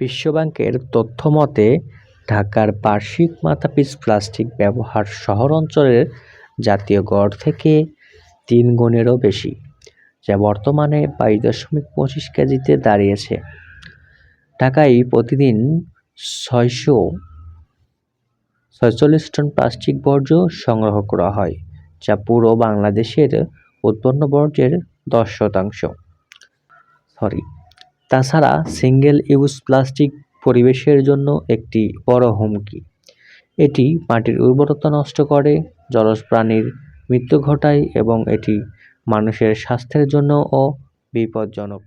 বিশ্বব্যাংকের তথ্যমতে ঢাকার বার্ষিক মাথাপিছু প্লাস্টিক ব্যবহার শহর অঞ্চলের জাতীয় গড় থেকে তিন গুণেরও বেশি, যা বর্তমানে বাইশ দশমিক পঁচিশ কেজিতে দাঁড়িয়েছে। ঢাকায় প্রতিদিন ছয়শো ছয়চল্লিশ টন প্লাস্টিক বর্জ্য সংগ্রহ করা হয়, যা পুরো বাংলাদেশের উৎপন্ন বর্জ্যের দশ শতাংশ। তাছাড়া সিঙ্গেল ইউজ প্লাস্টিক পরিবেশের জন্য একটি বড় হুমকি। এটি মাটির উর্বরতা নষ্ট করে, জলজ প্রাণীর মৃত্যু ঘটায় এবং এটি মানুষের স্বাস্থ্যের জন্যও বিপজ্জনক।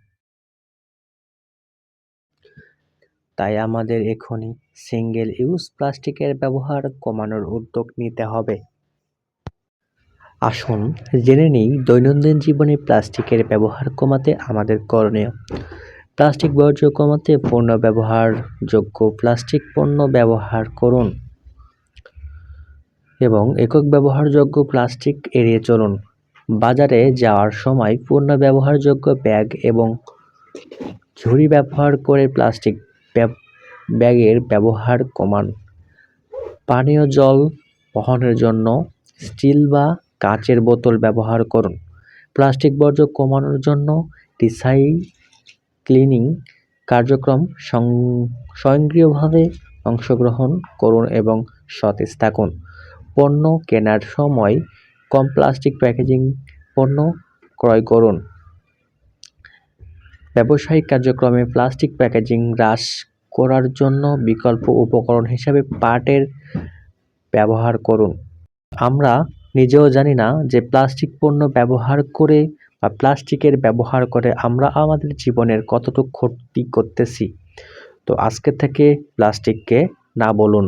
তাই আমাদের এখনই সিঙ্গেল ইউজ প্লাস্টিকের ব্যবহার কমানোর উদ্যোগ নিতে হবে। আসুন জেনে নিই দৈনন্দিন জীবনে প্লাস্টিকের ব্যবহার কমাতে আমাদের করণীয়। প্লাস্টিক বর্জ্য কমাতে পুনর্ব্যবহারযোগ্য প্লাস্টিক পণ্য ব্যবহার করুন এবং একক ব্যবহারযোগ্য প্লাস্টিক এড়িয়ে চলুন। বাজারে যাওয়ার সময় পুনর্ব্যবহারযোগ্য ব্যাগ এবং ঝুড়ি ব্যবহার করে প্লাস্টিক ব্যাগের ব্যবহার কমান। পানীয় জল বহনের জন্য স্টিল বা কাচের বোতল ব্যবহার করুন। প্লাস্টিক বর্জ্য কমানোর জন্য রিসাইক্লিং কার্যক্রমে স্বয়ংক্রিয়ভাবে অংশগ্রহণ করুন এবং সতেজ থাকুন। পণ্য কেনার সময় কম প্লাস্টিক প্যাকেজিং পণ্য ক্রয় করুন। ব্যবসায়িক কার্যক্রমে প্লাস্টিক প্যাকেজিং হ্রাস করার জন্য বিকল্প উপকরণ হিসাবে পাটের ব্যবহার করুন। আমরা নিজেও জানি না যে প্লাস্টিক পণ্য ব্যবহার করে বা প্লাস্টিকের ব্যবহার করে আমরা আমাদের জীবনের কতটুকু ক্ষতি করতেছি। তো আজকে থেকে প্লাস্টিককে না বলুন।